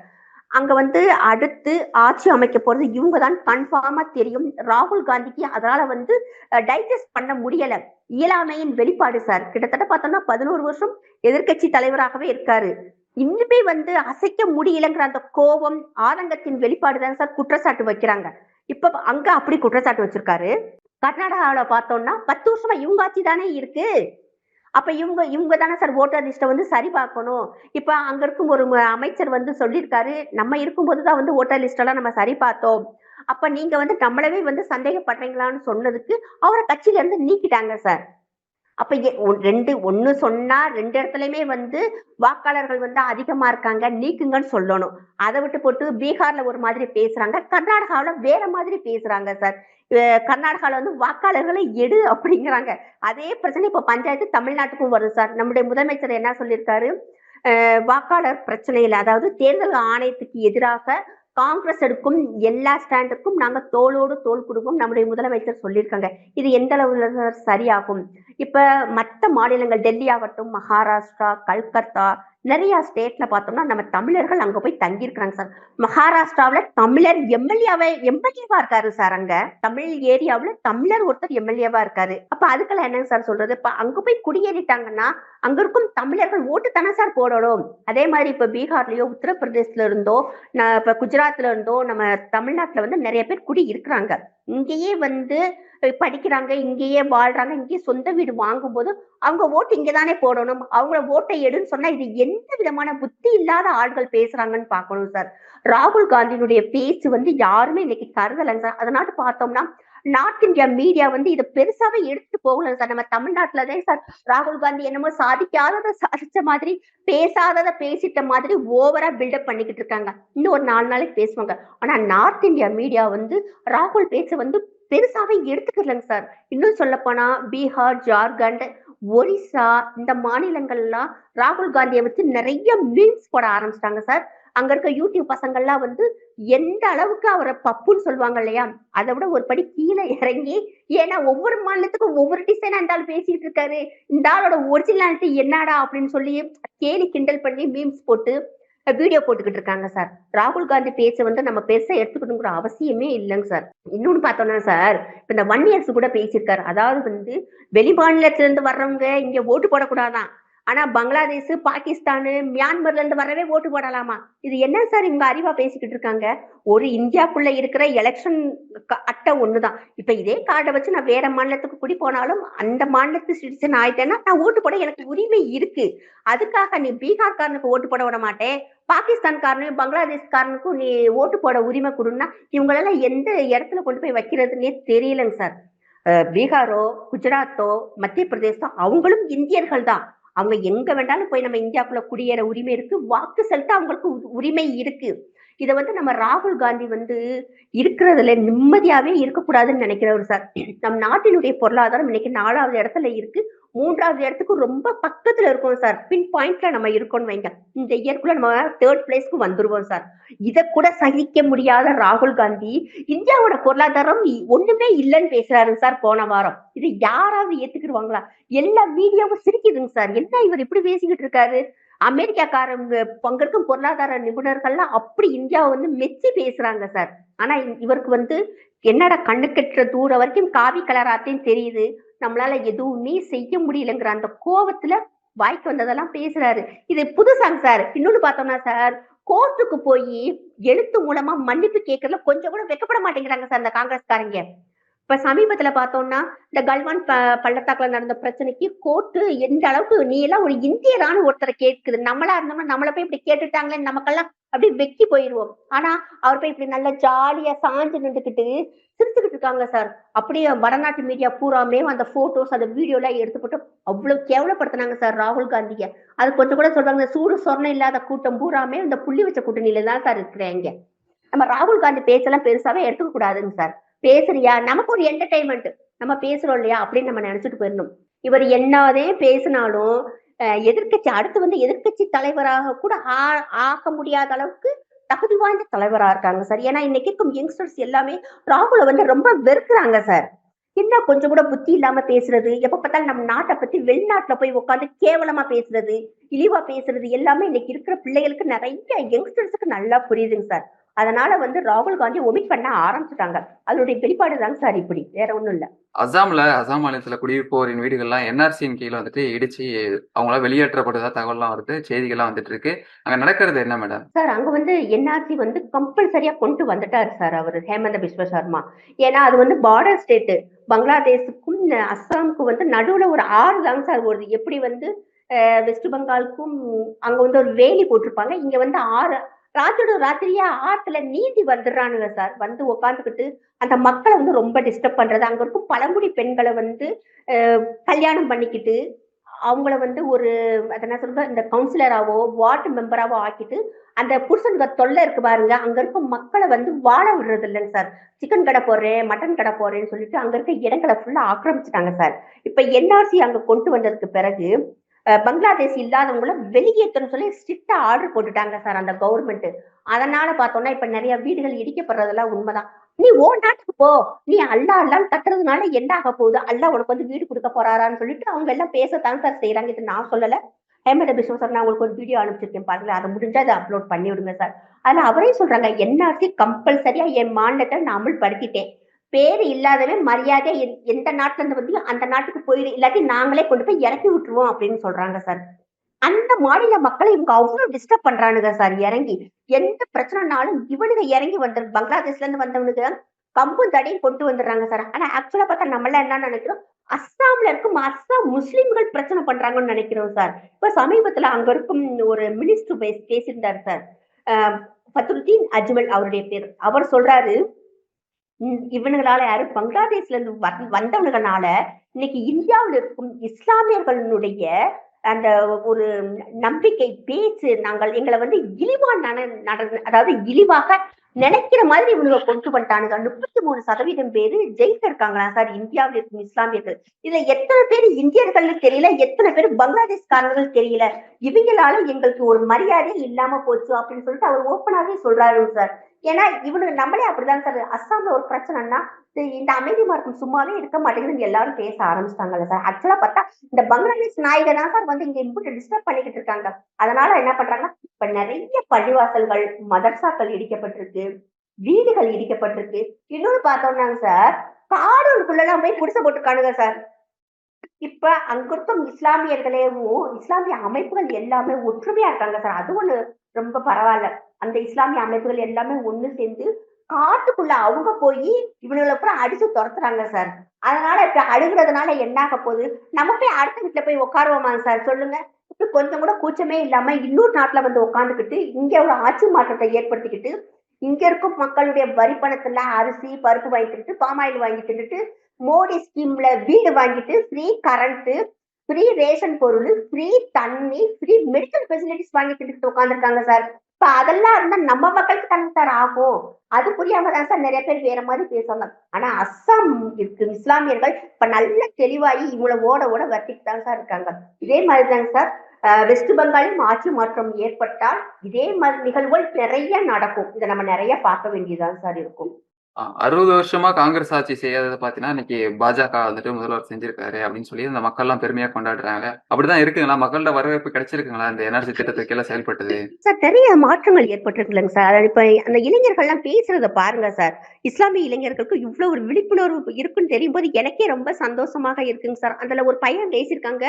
அங்க வந்து அடுத்து ஆட்சி அமைக்க போறது இவங்க தான் கன்ஃபார்மா தெரியும். ராகுல் காந்திக்கு அதனால வந்து டைஜஸ்ட் பண்ண முடியல. இயலாமையின் வெளிப்பாடு சார். கிட்டத்தட்ட பார்த்தோம்னா பதினோரு வருஷம் எதிர்க்கட்சி தலைவராகவே இருக்காரு. இன்னுமே வந்து அசைக்க முடியலங்கிற அந்த கோபம் ஆதங்கத்தின் வெளிப்பாடு தான் சார் குற்றச்சாட்டு வைக்கிறாங்க. இப்ப அங்க அப்படி குற்றச்சாட்டு வச்சிருக்காரு. கர்நாடகாவில பார்த்தோம்னா பத்து வருஷமா இவங்க ஆட்சி தானே இருக்கு. அப்ப இவங்க இவங்க தானே சார் ஓட்டர் லிஸ்ட்டை வந்து சரி பார்க்கணும். இப்ப அங்க இருக்கும் ஒரு அமைச்சர் வந்து சொல்லியிருக்காரு நம்ம இருக்கும்போது தான் வந்து ஓட்டர் லிஸ்டெல்லாம் நம்ம சரி பார்த்தோம். அப்ப நீங்க வந்து நம்மளவே வந்து சந்தேகப்படுறீங்களான்னு சொன்னதுக்கு அவரை கட்சியில இருந்து நீக்கிட்டாங்க சார். அப்ப ஒ- ரெண்டு ஒண்ணு சொன்னா ரெண்டு இடத்துலயுமே வந்து வாக்காளர்கள் வந்து அதிகமா இருக்காங்க நீக்குங்கன்னு சொல்லணும். அதை விட்டு போட்டு பீகார்ல ஒரு மாதிரி பேசுறாங்க கர்நாடகாவில் வேற மாதிரி பேசுறாங்க சார். கர்நாடகாவில் வந்து வாக்காளர்களை எடு அப்படிங்கிறாங்க. அதே பிரச்சனை இப்ப பஞ்சாயத்து தமிழ்நாட்டுக்கும் வருது சார். நம்முடைய முதலமைச்சர் என்ன சொல்லியிருக்காரு? வாக்காளர் பிரச்சனையில அதாவது தேர்தல் ஆணையத்துக்கு எதிராக காங்கிரஸ் எடுக்கும் எல்லா ஸ்டாண்டுக்கும் நாங்க தோளோடு தோல் கொடுக்கும் நம்முடைய முதலமைச்சர் சொல்லியிருக்காங்க. இது எந்த அளவுல சரியாகும்? இப்ப மற்ற மாநிலங்கள் டெல்லி ஆகட்டும் மகாராஷ்டிரா கல்கத்தா நிறைய ஸ்டேட்ல பார்த்தோம்னா நம்ம தமிழர்கள் அங்க போய் தங்கியிருக்கிறாங்க சார் மகாராஷ்டிராவில தமிழர் எம்எல்ஏவே எம்எல்ஏவா இருக்காரு சார் அங்க. தமிழ் ஏரியாவுல தமிழர் ஒருத்தர் எம்எல்ஏவா இருக்காரு. அப்ப அதுக்கெல்லாம் என்னங்க சார் சொல்றது? இப்ப அங்க போய் குடியேறிட்டாங்கன்னா அங்க இருக்கும் தமிழர்கள் ஓட்டு தானே சார் போடணும். அதே மாதிரி இப்ப பீகார்லயோ உத்தரப்பிரதேசல இருந்தோ இப்ப குஜராத்ல இருந்தோ நம்ம தமிழ்நாட்டுல வந்து நிறைய பேர் குடி இருக்கிறாங்க இங்கேயே வந்து படிக்கிறாங்க இங்கேயே வாழ்றாங்க இங்கேயே சொந்த வீடு வாங்கும்போது அவங்க ஓட்டு இங்கதானே போடணும். அவங்கள ஓட்டை எடுன்னு சொன்னா இது எந்த விதமான புத்தி இல்லாத ஆட்கள் பேசுறாங்கன்னு பார்க்கணும் சார் ராகுல் காந்தியினுடைய பேச்சு வந்து யாருமே இன்னைக்கு கருதலைங்க சார் அதனால பார்த்தோம்னா நார்த் இந்தியா மீடியா வந்து இதை பெருசாவே எடுத்துட்டு போகல சார். நம்ம தமிழ்நாட்டுலதான் சார் ராகுல் காந்தி என்னமோ சாதிக்காததை சாதிச்ச மாதிரி பேசாததை பேசிட்ட மாதிரி ஓவரா பில்டப் பண்ணிக்கிட்டு இருக்காங்க. இன்னும் ஒரு நாலு நாளைக்கு பேசுவாங்க. ஆனா நார்த் இந்தியா மீடியா வந்து ராகுல் பேச்ச வந்து பெருசாவே எடுத்துக்கலங்க சார். இன்னும் சொல்ல போனா பீகார் ஜார்க்கண்ட் ஒரிசா இந்த மாநிலங்கள்லாம் ராகுல் காந்தியை வச்சு நிறைய மீன்ஸ் போட ஆரம்பிச்சிட்டாங்க சார். அங்க இருக்க யூடியூப் பசங்கள்லாம் வந்து எந்த அளவுக்கு அவரை பப்புன்னு சொல்லுவாங்க இல்லையா? அதை விட ஒரு படி கீழே இறங்கி ஏன்னா ஒவ்வொரு மாநிலத்துக்கும் ஒவ்வொரு டிசைனா இந்த ஆள் பேசிட்டு இருக்காரு. இந்த ஆளோட ஒரிஜினாலிட்டி என்னடா அப்படின்னு சொல்லி கேலி கிண்டல் பண்ணி மீம்ஸ் போட்டு வீடியோ போட்டுக்கிட்டு இருக்காங்க சார் ராகுல் காந்தி பேச்ச வந்து நம்ம பெருசா எடுத்துக்கணுங்கிற அவசியமே இல்லைங்க சார் இன்னொன்னு பார்த்தோம்னா சார் இப்ப இந்த ஒன் இயர்ஸ் கூட பேசியிருக்காரு. அதாவது வந்து வெளி மாநிலத்திலிருந்து வர்றவங்க இங்க ஓட்டு போடக்கூடாதான். ஆனா பங்களாதேஷ் பாகிஸ்தானு மியான்மர்ல இருந்து வரவே ஓட்டு போடலாமா? இது என்ன சார் இவங்க அறிவா பேசிக்கிட்டு இருக்காங்க? ஒரு இந்தியாக்குள்ள இருக்கிற எலெக்ஷன் அட்டை ஒண்ணுதான். இப்ப இதே கார்டை வச்சு நான் வேற மாநிலத்துக்கு குடி போனாலும் அந்த மாநிலத்து சிட்டிசன் ஆயிட்டேன்னா நான் ஓட்டு போட எனக்கு உரிமை இருக்கு. அதுக்காக நீ பீகார்காரனுக்கு ஓட்டு போட விட மாட்டேன் பாகிஸ்தான்காரனையும் பங்களாதேஷ்காரனுக்கும் நீ ஓட்டு போட உரிமை கொடுன்னா இவங்களெல்லாம் எந்த இடத்துல கொண்டு போய் வைக்கிறதுன்னே தெரியலங்க சார். பீகாரோ குஜராத்தோ மத்திய பிரதேசம் அவங்களும் இந்தியர்கள் தான் அவங்க எங்க வேண்டாலும் போய் நம்ம இந்தியாக்குள்ள குடியேற உரிமை இருக்கு. வாக்கு செலுத்த அவங்களுக்கு உரிமை இருக்கு. இதை வந்து நம்ம ராகுல் காந்தி வந்து இருக்கிறதுல நிம்மதியாவே இருக்கக்கூடாதுன்னு நினைக்கிறவர் சார். நம் நாட்டினுடைய பொருளாதாரம் இன்னைக்கு நாலாவது இடத்துல இருக்கு. மூன்றாவது இடத்துக்கு ரொம்ப பக்கத்துல இருக்கோம் சார். பின் பாயிண்ட்ல நம்ம இருக்கோம்னு வைங்க. இந்த இயற்குள்ள நம்ம தேர்ட் பிளேஸ்க்கு வந்துருவோம் சார். இதை கூட சகிக்க முடியாத ராகுல் காந்தி இந்தியாவோட பொருளாதாரம் ஒண்ணுமே இல்லைன்னு பேசுறாரு சார் போன வாரம். இது யாராவது ஏத்துக்கிடுவாங்களா? எல்லா மீடியாவும் சிரிக்குதுங்க சார். என்ன இவர் இப்படி பேசிக்கிட்டு இருக்காரு? அமெரிக்காக்காரங்க பங்கெடுக்கும் பொருளாதார நிபுணர்கள்லாம் அப்படி இந்தியாவை வந்து மெச்சி பேசுறாங்க சார். ஆனா இவருக்கு வந்து என்னடா கண்ணு கட்டுற தூரம் வரைக்கும் காவி கலராத்தையும் தெரியுது. நம்மளால எதுவுமே செய்ய முடியலங்கிற அந்த கோவத்துல வாய்க்கு வந்ததெல்லாம் பேசுறாரு. இது புதுசாங்க சார். இன்னொன்னு பார்த்தோம்னா சார் கோர்ட்டுக்கு போய் எழுத்து மூலமா மன்னிப்பு கேட்கறதுல கொஞ்சம் கூட வெக்கப்பட மாட்டேங்கிறாங்க சார் அந்த காங்கிரஸ்காரங்க. இப்ப சமீபத்துல பார்த்தோம்னா இந்த கல்வான் ப- பள்ளத்தாக்குல நடந்த பிரச்சனைக்கு கோர்ட்டு எந்த அளவுக்கு நீ எல்லாம் ஒரு இந்தியரான ஒருத்தரை கேட்குது. நம்மளா இருந்தோம்னா நம்மள போய் இப்படி கேட்டுட்டாங்களே நமக்கெல்லாம் அப்படியே வெக்கி போயிருவோம். ஆனா அவர் போய் இப்படி நல்லா ஜாலியா சாஞ்சு நின்றுக்கிட்டு சிரிச்சுக்கிட்டு இருக்காங்க சார். அப்படியே வடநாட்டு மீடியா பூராமே அந்த போட்டோஸ் அந்த வீடியோ எல்லாம் எடுத்து போட்டு அவ்வளவு கேவலப்படுத்தினாங்க சார் ராகுல் காந்திய. அது கொஞ்சம் கூட சொல்றாங்க சூடு சொரணை இல்லாத கூட்டம் பூராமே இந்த புள்ளி வச்ச கூட்டணியில தான் சார் இருக்கிறேன் இங்க நம்ம ராகுல் காந்தி பேச்செல்லாம் பெருசாவே எடுத்துக்க கூடாதுங்க சார். பேசுறியா? நமக்கு ஒரு என்டர்டைன்மெண்ட் நம்ம பேசுறோம் இல்லையா? அப்படின்னு நம்ம நினைச்சிட்டு போயிடணும். இவர் என்னதே பேசினாலும் எதிர்கட்சி எதிர்க்கட்சி அடுத்து வந்து எதிர்க்கட்சி தலைவராக கூட ஆ- ஆக்க முடியாத அளவுக்கு தகுதி வாய்ந்த தலைவரா இருக்காங்க சார். ஏன்னா இன்னைக்கு இருக்கும் யங்ஸ்டர்ஸ் எல்லாமே ராகுல வந்து ரொம்ப வெறுக்கிறாங்க சார். என்ன கொஞ்சம் கூட புத்தி இல்லாம பேசுறது? எப்ப பார்த்தாலும் நம்ம நாட்டை பத்தி வெளிநாட்டுல போய் உட்காந்து கேவலமா பேசுறது இழிவா பேசுறது எல்லாமே இன்னைக்கு இருக்கிற பிள்ளைகளுக்கு நிறைய யங்ஸ்டர்ஸுக்கு நல்லா புரியுதுங்க சார். அதனால வந்து ராகுல் காந்தி ஒமிட் பண்ண ஆரம்பிச்சுட்டாங்க. அதனுடைய வெளிப்பாடு தாங்க சார் இப்படி. வேற ஒண்ணும் இல்ல. அசாம்ல அசாம் மாநிலத்துல குடியிருப்போரின் வீடுகள்லாம் என்ஆர்சியின் கீழே வந்துட்டு இடிச்சு அவங்களாம் வெளியேற்றப்பட்டதா தகவல்லாம் வருது செய்திகள்லாம் வந்துட்டு இருக்கு. அங்க நடக்கிறது என்ன மேடம் சார் அங்க வந்து என்ஆர்சி வந்து கம்பல்சரியா கொண்டு வந்துட்டாரு சார் அவர் ஹேமந்த பிஸ்வ சர்மா. ஏன்னா அது வந்து பார்டர் ஸ்டேட் பங்களாதேஷுக்கும் அஸ்ஸாமுக்கும் வந்து நடுவுல ஒரு ஆறு தாங்க சார் வருது எப்படி வந்து வெஸ்ட் பெங்காலுக்கும் அங்க வந்து ஒரு வேலி போட்டிருப்பாங்க. இங்க வந்து ஆறு ராத்திரோட ராத்திரியா ஆத்துல நீந்தி வந்துடுறானுங்க சார். வந்து உக்காந்துக்கிட்டு அந்த மக்களை வந்து ரொம்ப டிஸ்டர்ப் பண்றது. அங்க இருக்கும் பழங்குடி பெண்களை வந்து கல்யாணம் பண்ணிக்கிட்டு அவங்கள வந்து ஒரு என்ன சொல்ற இந்த கவுன்சிலராவோ வார்டு மெம்பராவோ ஆக்கிட்டு அந்த புருஷனுங்க தொல்லை இருக்கு பாருங்க. அங்க இருக்க மக்களை வந்து வாழ விடுறது இல்லைங்க சார். சிக்கன் கடை போடுறேன் மட்டன் கடை போடுறேன்னு சொல்லிட்டு அங்க இருக்க இடங்களை ஃபுல்லா ஆக்கிரமிச்சிட்டாங்க சார். இப்ப என்ஆர்சி அங்க கொண்டு வந்ததுக்கு பிறகு பங்களாதேஷ் இல்லாதவங்கள வெளியேற்றணும் சொல்லி ஸ்ட்ரிக்டா ஆர்டர் போட்டுட்டாங்க சார் அந்த கவர்மெண்ட் அதனால பார்த்தோம்னா இப்ப நிறைய வீடுகள் இடிக்கப்படுறதெல்லாம் உண்மைதான். நீ ஓ நாட்டுக்கு போ. நீ அல்லா அல்லான்னு கட்டுறதுனால என்ன ஆக போகுது? அல்லா உனக்கு வந்து வீடு கொடுக்க போறாரான்னு சொல்லிட்டு அவங்க எல்லாம் பேசத்தான் சார் செய்யறாங்க இது நான் சொல்லல. ஹேமந்த பிஸ்வம் சார் நான் உங்களுக்கு ஒரு வீடியோ அனுப்பிச்சிருக்கேன் பாருங்க அதை முடிஞ்சா அதை அப்லோட் பண்ணி விடுங்க சார் அதுல அவரே சொல்றாங்க என்ஆர்சி கம்பல்சரியா என் மாநிலத்தை நான் அமல்படுத்திட்டேன். பேரு இல்லாதவன் மரியாதை எந்த- எந்த நாட்டுல இருந்து வந்து அந்த நாட்டுக்கு போயிடு இல்லாட்டி நாங்களே கொண்டு போய் இறக்கி விட்டுருவோம் அப்படின்னு சொல்றாங்க சார். அந்த மாநில மக்களை இவங்க அவ்வளவு டிஸ்டர்ப் பண்றானுங்க சார் இறங்கி. எந்த பிரச்சனைனாலும் இவனுங்க இறங்கி வந்து பங்களாதேஷ்ல இருந்து வந்தவனுக்கு கம்பும் தடையும் கொண்டு வந்துடுறாங்க சார். ஆனா ஆக்சுவலா பார்த்தா நம்மள என்ன நினைக்கிறோம்? அஸ்ஸாம்ல இருக்கும் அஸ்ஸாம் முஸ்லிம்கள் பிரச்சனை பண்றாங்கன்னு நினைக்கிறோம் சார். இப்ப சமீபத்துல அங்க இருக்கும் ஒரு மினிஸ்டர் பேசியிருந்தார் சார். பத்ருதீன் அஜ்மல் அவருடைய பேர். அவர் சொல்றாரு இவனுங்களால யாரும் பங்களாதேஷ்ல இருந்து வந்- இன்னைக்கு இந்தியாவில் இருக்கும் இஸ்லாமியர்களுடைய அந்த ஒரு நம்பிக்கை பேச்சு நாங்கள் எங்களை வந்து இழிவா நடந்து அதாவது இழிவாக நினைக்கிற மாதிரி இவனுங்க கொண்டு வந்துட்டானுங்க. முப்பத்தி மூணு சதவீதம் பேரு ஜெயில இருக்காங்களா சார். இந்தியாவில் இருக்கும் இஸ்லாமியர்கள். இதுல எத்தனை பேர் இந்தியர்கள்னு தெரியல எத்தனை பேர் பங்களாதேஷ்காரர்கள் தெரியல. இவங்களால எங்களுக்கு ஒரு மரியாதை இல்லாம போச்சு அப்படின்னு சொல்லிட்டு அவர் ஓப்பனாவே சொல்றாரு சார். ஏன்னா இவனுக்கு நம்மளே அப்படிதான் சார் அஸ்ஸாம்ல ஒரு பிரச்சனைனா இந்த அமைதி மார்க்கம் சும்மாவே இருக்க மாட்டேங்குதுன்னு எல்லாரும் பேச ஆரம்பிச்சிட்டாங்கல்ல சார். ஆக்சுவலா பார்த்தா இந்த பங்களாதேஷ் நாய்க தான் சார் வந்து இங்க இம்புட்டு டிஸ்டர்ப் பண்ணிக்கிட்டு இருக்காங்க. அதனால என்ன பண்றாங்கன்னா இப்ப நிறைய பள்ளிவாசல்கள் மதர்சாக்கள் இடிக்கப்பட்டிருக்கு வீடுகள் இடிக்கப்பட்டிருக்கு. இன்னொன்னு பார்த்தோம்னாங்க சார் காடுகளுக்குள்ளெல்லாம் போய் குடிசை போட்டுருக்கானுங்க சார். இப்ப அங்க இருக்கும் இஸ்லாமியர்களேவும் இஸ்லாமிய அமைப்புகள் எல்லாமே ஒற்றுமையா இருக்காங்க சார். அது ஒண்ணு ரொம்ப பரவாயில்ல. அந்த இஸ்லாமிய அமைப்புகள் எல்லாமே ஒண்ணு சேர்ந்து காட்டுக்குள்ள அவங்க போய் இவனுங்களை பூரா அடிச்சு துரத்துறாங்க சார். அதனால இப்ப அழுகுறதுனால என்ன ஆக போகுது? நம்ம போய் அடுத்த வீட்டுல போய் உட்காருவோமா சார்? சொல்லுங்க. இப்படி கொஞ்சம் கூட கூச்சமே இல்லாம இன்னொரு நாட்டுல வந்து உட்காந்துக்கிட்டு இங்க ஒரு ஆட்சி மாற்றத்தை ஏற்படுத்திக்கிட்டு இங்க இருக்கும் மக்களுடைய வரி பணத்துல அரிசி பருப்பு வாங்கி தின்னுட்டு பாமாயில் வாங்கி தின்னுட்டு மோடி ஸ்கீம்ல வீடு வாங்கிட்டு ஃப்ரீ கரண்ட் ஃப்ரீ ரேஷன் பொருள் ஃப்ரீ தண்ணி ஃப்ரீ மெடிக்கல் ஃபெசிலிட்டிஸ் வாங்கி தின்னுட்டு உட்காந்துருக்காங்க சார். இப்ப அதெல்லாம் இருந்தா நம்ம மக்களுக்கு தானே சார் ஆகும். அது புரியாம தான் சார் நிறைய பேர் வேற மாதிரி பேசலாம் ஆனா அஸ்ஸாம் இருக்கு இஸ்லாமியர்கள் இப்ப நல்ல தெளிவாகி இவ்வளவு ஓட ஓட வர்த்திட்டு தான் சார் இருக்காங்க. இதே மாதிரி தாங்க சார் வெஸ்ட் பெங்காலும் ஆட்சி மாற்றம் ஏற்பட்டால் இதே மாதிரி நிகழ்வுகள் நிறைய நடக்கும். இதை நம்ம நிறைய பார்க்க வேண்டியதுதான் சார் இருக்கும். அறுபது வருஷமா காங்கிரஸ் ஆட்சி செய்யாததை பாத்தீங்கன்னா இன்னைக்கு பாஜக வந்துட்டு முதல்வர் செஞ்சிருக்காரு அப்படின்னு சொல்லி அந்த மக்கள் எல்லாம் பெருமையா கொண்டாடுறாங்க. அப்படிதான் இருக்குங்களா? மக்களோட வரவேற்பு கிடைச்சிருக்குங்களா? இந்த எனர்ஜி திட்டத்துக்கு எல்லாம் செயல்பட்டது. சார் நிறைய மாற்றங்கள் ஏற்பட்டிருக்குல்லங்க சார். இப்ப அந்த இளைஞர்கள் எல்லாம் பேசுறத பாருங்க சார். இஸ்லாமிய இளைஞர்களுக்கு இவ்வளவு ஒரு விழிப்புணர்வு இருக்குன்னு தெரியும் போது எனக்கே ரொம்ப சந்தோஷமாக இருக்குங்க சார். அதுல ஒரு பையன் பேசியிருக்காங்க.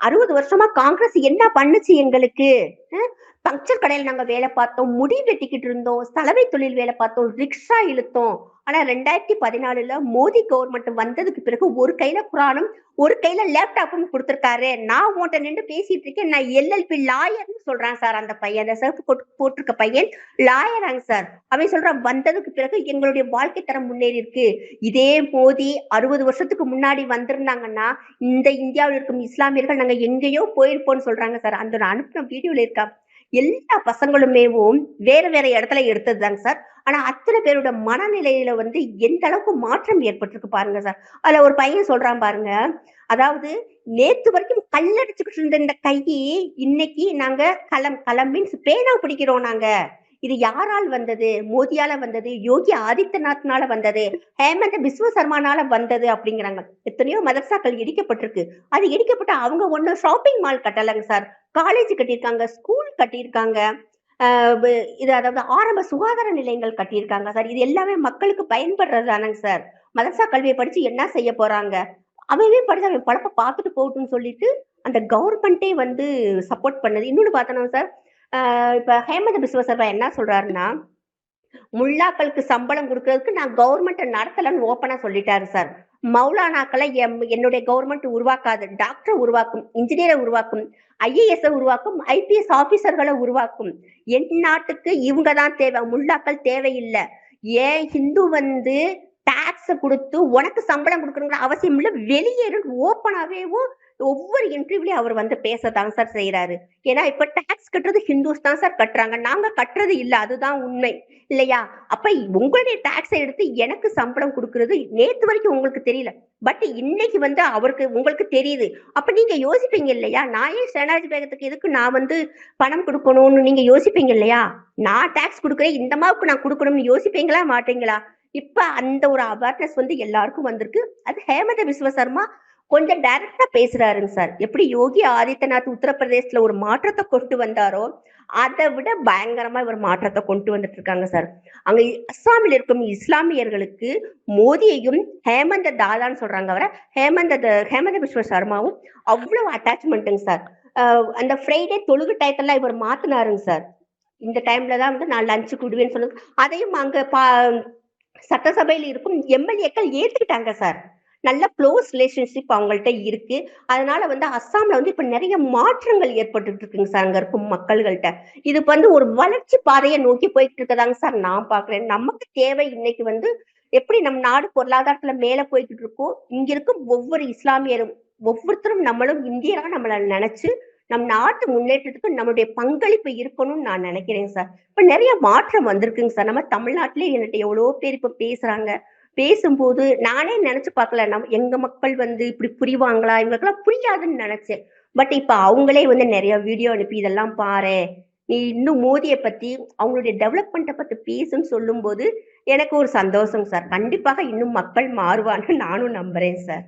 அறுபது வருஷமா காங்கிரஸ் என்ன பண்ணுச்சு எங்களுக்கு? அஹ், பங்க்சர் கடையில் நாங்க வேலை பார்த்தோம் முடி வெட்டிக்கிட்டு இருந்தோம் சலவை தொழில் வேலை பார்த்தோம் ரிக்ஷா இழுத்தோம். ஆனா ரெண்டாயிரத்தி பதினாலுல மோடி கவர்மெண்ட் வந்ததுக்கு பிறகு ஒரு கையில குரானும் ஒரு கையில லேப்டாப்பும் கொடுத்துருக்காரு. நான் உன்கிட்ட நின்று பேசிட்டு இருக்கேன் நான் எல்எல்பி லாயர்னு சொல்றான் சார் அந்த பையன். அந்த சிறப்பு போட்டிருக்க பையன். லாயராங்க சார். அவன் சொல்றான் வந்ததுக்கு பிறகு எங்களுடைய வாழ்க்கை தரம் முன்னேறி இருக்கு இதே மோதி அறுபது வருஷத்துக்கு முன்னாடி வந்திருந்தாங்கன்னா இந்த இந்தியாவில் இருக்கும் இஸ்லாமியர்கள் நாங்க எங்கேயோ போயிருப்போம்னு சொல்றாங்க சார். அந்த அனுப்பின வீடியோல இருக்கா எல்லா பசங்களுமேவும் வேற வேற இடத்துல எடுத்ததுதாங்க சார். ஆனா அத்தனை பேரோட மனநிலையில வந்து எந்த அளவுக்கு மாற்றம் ஏற்பட்டிருக்கு பாருங்க சார். அதுல ஒரு பையன் சொல்றான் பாருங்க. அதாவது நேத்து வரைக்கும் கல்லடிச்சுக்கிட்டு இருந்த இந்த கையை இன்னைக்கு நாங்க களம் களம் மீன்ஸ் பேனா பிடிக்கிறோம் நாங்க. இது யாரால் வந்தது? மோதியால வந்தது? யோகி ஆதித்யநாத்னால வந்தது? ஹேமந்த பிஸ்வ சர்மானால வந்தது அப்படிங்கிறாங்க. எத்தனையோ மதரசாக்கள் இடிக்கப்பட்டிருக்கு. அது இடிக்கப்பட்ட அவங்க ஒண்ணு ஷாப்பிங் மால் கட்டலைங்க சார் காலேஜ் கட்டியிருக்காங்க ஸ்கூல் கட்டியிருக்காங்க. இது அதாவது ஆரம்ப சுகாதார நிலையங்கள் கட்டியிருக்காங்க சார் இது எல்லாமே மக்களுக்கு பயன்படுறது தானங்க சார் மதரசா கல்வியை படிச்சு என்ன செய்ய போறாங்க? அவவே படிச்சு அவன் பழப்ப பார்த்துட்டு போகட்டும்னு சொல்லிட்டு அந்த கவர்மெண்ட்டே வந்து சப்போர்ட் பண்ணது. இன்னொன்னு பார்த்தோன்னா சார் இப்ப ஹேமந்த பிஸ்வ சர்மா என்ன சொல்றாருன்னா முல்லாக்களுக்கு சம்பளம் கொடுக்கறதுக்கு நான் கவர்மெண்ட் நடத்தலன்னு ஓப்பனா சொல்லிட்டாரு சார் மௌலானாக்களை எம் என்னுடைய கவர்மெண்ட் உருவாக்காது. டாக்டர் உருவாக்கும் இன்ஜினியரை உருவாக்கும் ஐஏஎஸ் உருவாக்கும் ஐபிஎஸ் ஆபீசர்களை உருவாக்கும். என் நாட்டுக்கு இவங்க தான் தேவை முல்லாக்கள் தேவையில்லை. ஏன் ஹிந்து வந்து டாக்ஸ் கொடுத்து உனக்கு சம்பளம் கொடுக்கணுங்கிற அவசியம் இல்லை வெளியேறு ஓப்பனாவேவும் ஒவ்வொரு இன்டர்வியூலயும் அவர் வந்து பேசதாங்க சார் செய்யறாரு ஏன்னா இப்ப டாக்ஸ் கட்டுறது ஹிந்துஸ் தான் சார் கட்டுறாங்க. நாங்க கட்டுறது இல்ல அதுதான் உண்மை. இல்லையா? அப்ப உங்களுடைய டாக்ஸை எடுத்து எனக்கு சம்பளம் கொடுக்கறது நேத்து வரைக்கும் உங்களுக்கு தெரியல. பட் இன்னைக்கு வந்து அவருக்கு உங்களுக்கு தெரியுது. அப்ப நீங்க யோசிப்பீங்க இல்லையா? நான் ஏன் சேனாஜி பேகத்துக்கு எதுக்கு நான் வந்து பணம் கொடுக்கணும்னு நீங்க யோசிப்பீங்க இல்லையா? நான் டாக்ஸ் கொடுக்குறேன் இந்த மாவுக்கு நான் கொடுக்கணும்னு யோசிப்பீங்களா மாட்டீங்களா? இப்ப அந்த ஒரு அவேர்னஸ் வந்து எல்லாருக்கும் வந்திருக்கு. அது ஹேமந்த விஸ்வ சர்மா கொஞ்சம் டைரக்டா பேசுறாருங்க சார். எப்படி யோகி ஆதித்யநாத் உத்தரப்பிரதேசத்துல ஒரு மாற்றத்தை கொண்டு வந்தாரோ அதை விட பயங்கரமா இவர் மாற்றத்தை கொண்டு வந்துட்டு இருக்காங்க சார். அங்க அஸ்ஸாமில் இருக்கும் இஸ்லாமியர்களுக்கு மோதியையும் ஹேமந்த தாதான்னு சொல்றாங்க அவரை. ஹேமந்த ஹேமந்த விஸ்வ சர்மாவும் அவ்வளவு அட்டாச்மெண்ட்டுங்க சார். அந்த ஃப்ரைடே தொழுகு டயத்தெல்லாம் இவர் மாத்தினாருங்க சார். இந்த டைம்ல தான் வந்து நான் லஞ்ச் கொடுவேன்னு சொல்லுங்க. அதையும் அங்க பா சட்டசபையில் இருக்கும் எம்எல்ஏக்கள் ஏத்துக்கிட்டாங்க சார். நல்ல க்ளோஸ் ரிலேஷன்ஷிப் அவங்கள்ட்ட இருக்கு. அதனால வந்து அஸ்ஸாம்ல வந்து இப்ப நிறைய மாற்றங்கள் ஏற்பட்டு இருக்குங்க சார் அங்க இருக்கும் மக்கள்கள்ட்ட. இது வந்து ஒரு வளர்ச்சி பாதையை நோக்கி போயிட்டு இருக்கதாங்க சார் நான் பாக்குறேன். நமக்கு தேவை இன்னைக்கு வந்து எப்படி நம் நாடு பொருளாதாரத்துல மேல போய்கிட்டு இருக்கோ இங்க இருக்கும் ஒவ்வொரு இஸ்லாமியரும் ஒவ்வொருத்தரும் நம்மளும் இந்தியராக நம்மள நினைச்சு நம் நாட்டு முன்னேற்றத்துக்கு நம்மளுடைய பங்களிப்பு இருக்கணும்னு நான் நினைக்கிறேன் சார். இப்ப நிறைய மாற்றம் வந்திருக்குங்க சார். நம்ம தமிழ்நாட்டிலே என்கிட்ட எவ்வளவோ பேர் இப்ப பேசுறாங்க. பேசும்போது நானே நினைச்சு பார்க்கல. நம்ம எங்க மக்கள் வந்து இப்படி புரிவாங்களா? இவங்களுக்கெல்லாம் புரியாதுன்னு நினைச்சேன். பட் இப்ப அவங்களே வந்து நிறைய வீடியோ அனுப்பி இதெல்லாம் பாரு. நீ இன்னும் மோதியை பத்தி அவங்களுடைய டெவலப்மெண்ட்டை பத்தி பேசுன்னு சொல்லும்போது எனக்கு ஒரு சந்தோஷம் சார் கண்டிப்பாக இன்னும் மக்கள் மாறுவான்னு நானும் நம்புறேன் சார்